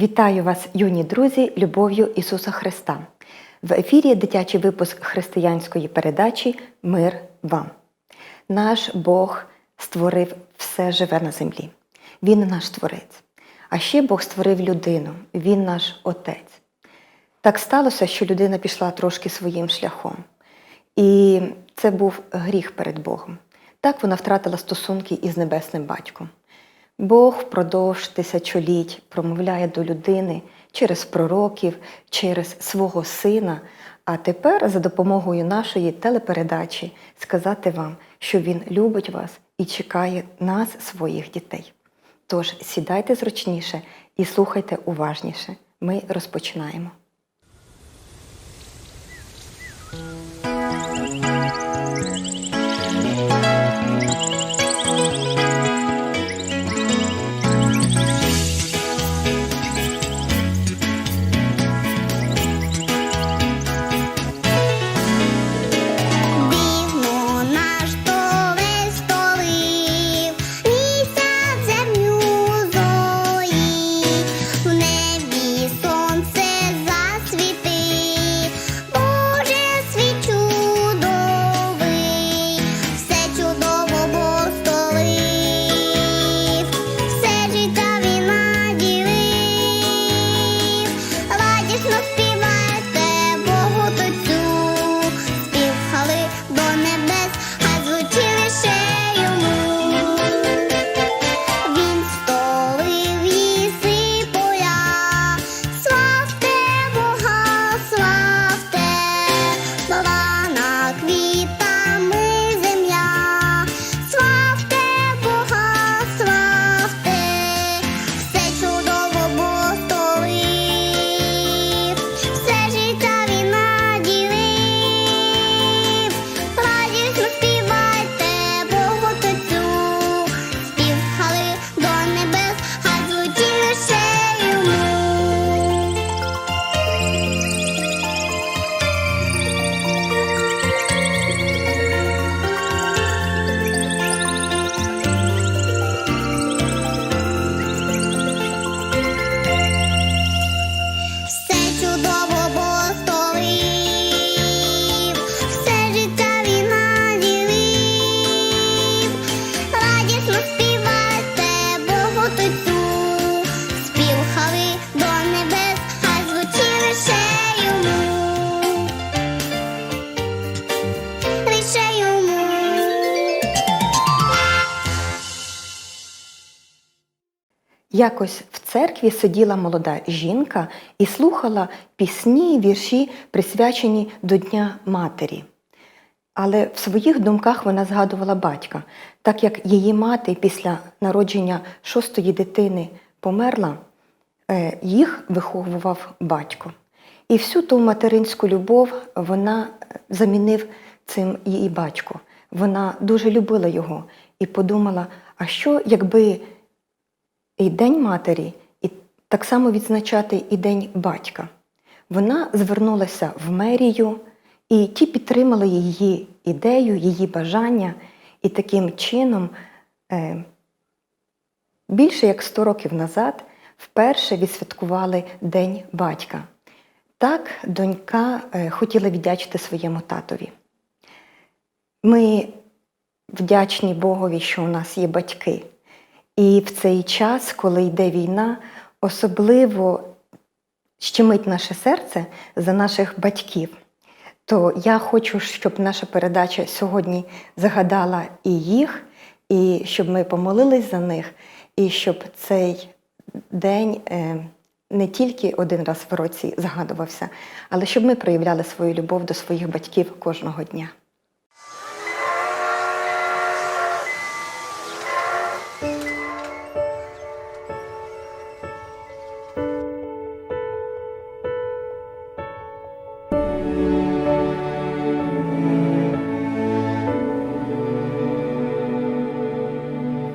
Вітаю вас, юні друзі, любов'ю Ісуса Христа. В ефірі дитячий випуск християнської передачі Мир вам. Наш Бог створив все живе на землі. Він наш творець. А ще Бог створив людину, Він наш Отець. Так сталося, що людина пішла трошки своїм шляхом. І це був гріх перед Богом. Так вона втратила стосунки із небесним батьком. Бог впродовж тисячоліть промовляє до людини через пророків, через свого сина. А тепер за допомогою нашої телепередачі сказати вам, що Він любить вас і чекає нас, своїх дітей. Тож сідайте зручніше і слухайте уважніше. Ми розпочинаємо. Якось в церкві сиділа молода жінка і слухала пісні вірші, присвячені до Дня Матері. Але в своїх думках вона згадувала батька, так як її мати після народження шостої дитини померла, е, їх виховував батько. І всю ту материнську любов вона е, замінив цим її батько. Вона дуже любила його і подумала: а що, якби і День матері, і так само відзначати і День батька. Вона звернулася в мерію, і ті підтримали її ідею, її бажання, і таким чином, е, більше як 100 років назад, вперше відсвяткували День батька. Так донька е, хотіла віддячити своєму татові. Ми вдячні Богові, що у нас є батьки. І в цей час, коли йде війна, особливо щемить наше серце за наших батьків. То я хочу, щоб наша передача сьогодні загадала і їх, і щоб ми помолились за них, і щоб цей день е, не тільки один раз в році згадувався, але щоб ми проявляли свою любов до своїх батьків кожного дня.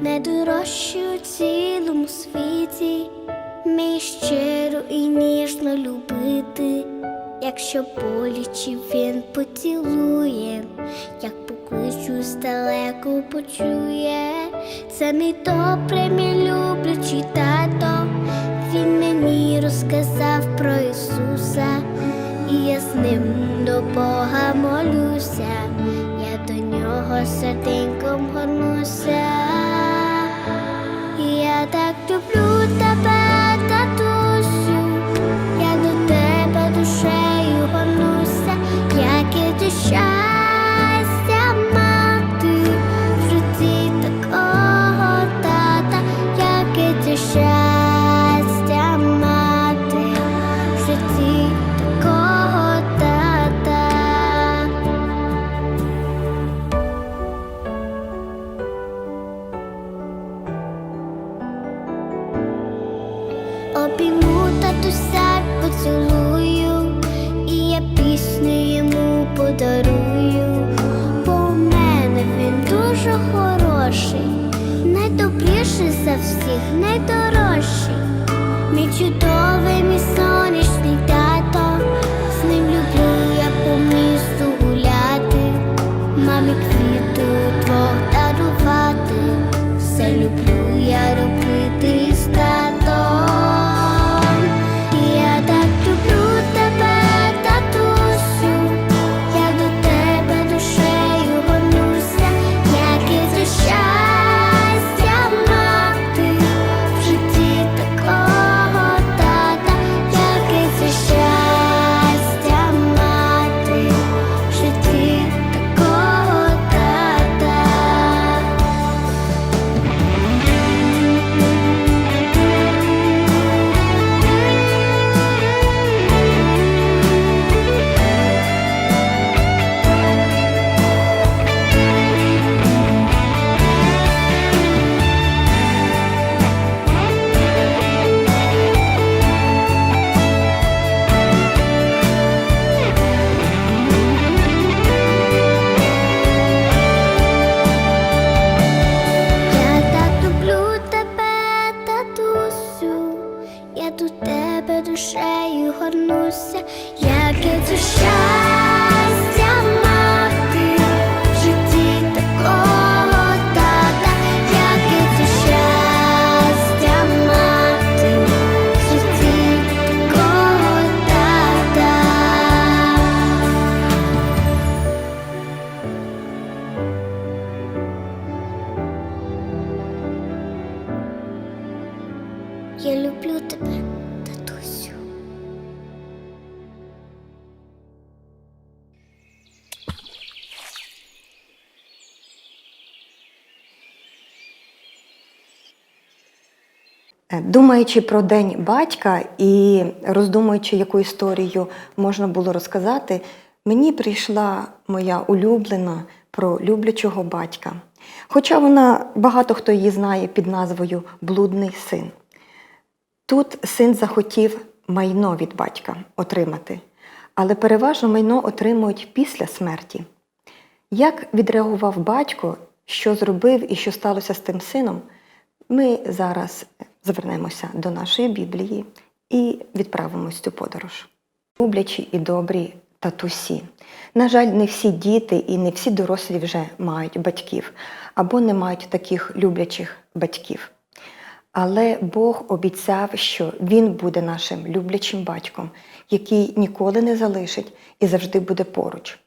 Найдорожчі у цілому світі, мій щиро і ніжно любити, якщо боляче він поцілує, як покличу здалеку почує, це мій добре, мій люблячий тато, він мені розказав про Ісуса, і я з ним до Бога молюся, я до нього серденьком горнуся. Я так всіх, найдорожчий, мій чудовий, мій сонячний тато, з ним люблю я по місту гуляти, мамі квіти дарувати, Думаючи про День батька і роздумуючи, яку історію можна було розказати, мені прийшла моя улюблена про люблячого батька. Хоча вона багато хто її знає під назвою Блудний син. Тут син захотів майно від батька отримати, але переважно майно отримують після смерті. Як відреагував батько, що зробив і що сталося з тим сином, ми зараз звернемося до нашої Біблії і відправимось цю подорож. Люблячі і добрі татусі. На жаль, не всі діти і не всі дорослі вже мають батьків або не мають таких люблячих батьків. Але Бог обіцяв, що Він буде нашим люблячим батьком, який ніколи не залишить і завжди буде поруч.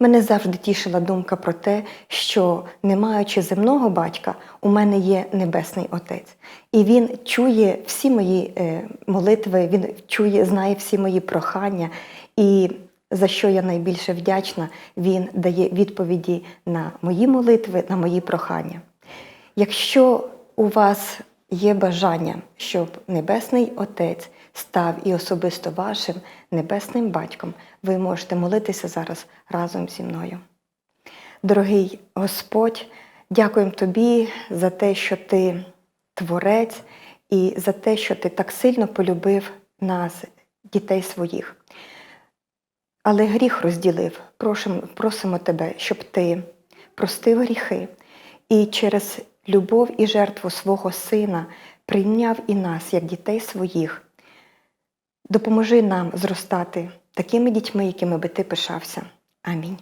Мене завжди тішила думка про те, що, не маючи земного батька, у мене є небесний отець. І він чує всі мої е, молитви, він чує, знає всі мої прохання. І за що я найбільше вдячна, він дає відповіді на мої молитви, на мої прохання. Якщо у вас є бажання, щоб Небесний Отець став і особисто вашим небесним батьком, ви можете молитися зараз разом зі мною. Дорогий Господь, дякуємо Тобі за те, що Ти творець, і за те, що Ти так сильно полюбив нас, дітей своїх. Але гріх розділив. Просимо, просимо Тебе, щоб Ти простив гріхи і через любов і жертву свого Сина прийняв і нас, як дітей своїх. Допоможи нам зростати такими дітьми, якими би ти пишався. Амінь.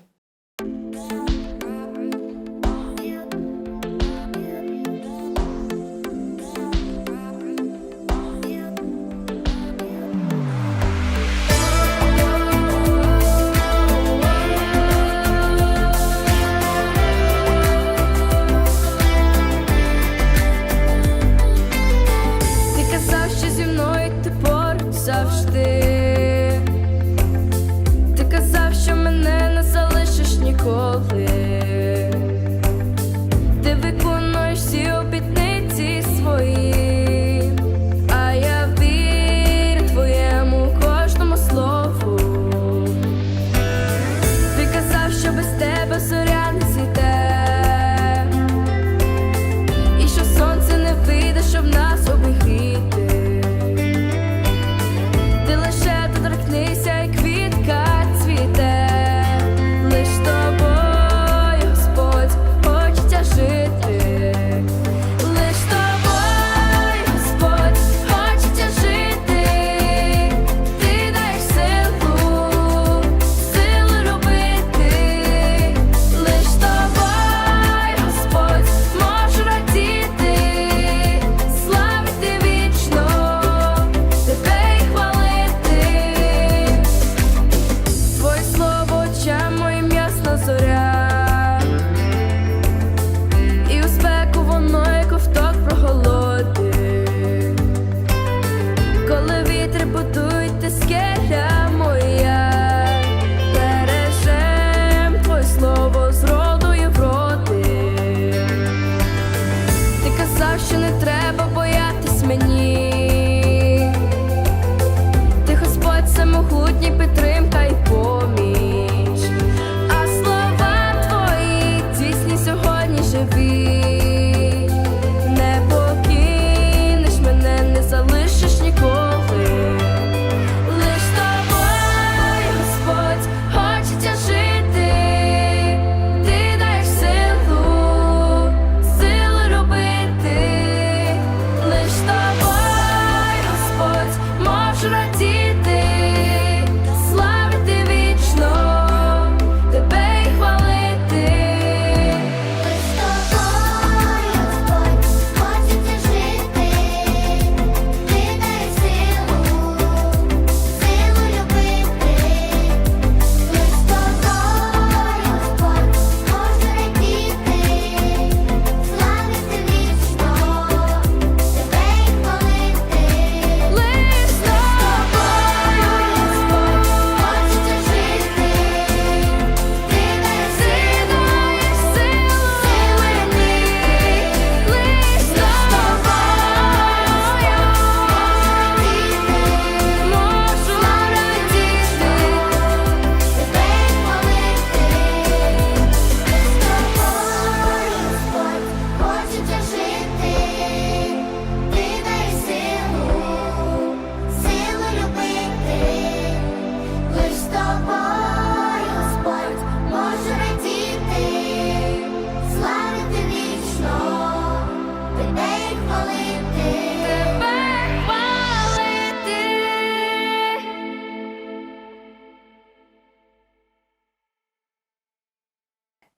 могли.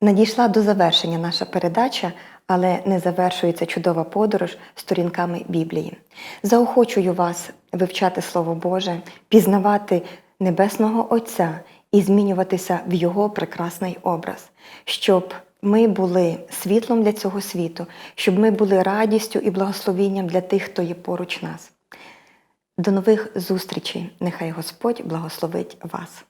Надійшла до завершення наша передача, але не завершується чудова подорож сторінками Біблії. Заохочую вас вивчати Слово Боже, пізнавати Небесного Отця і змінюватися в Його прекрасний образ, щоб ми були світлом для цього світу, щоб ми були радістю і благословінням для тих, хто є поруч нас. До нових зустрічей! Нехай Господь благословить вас!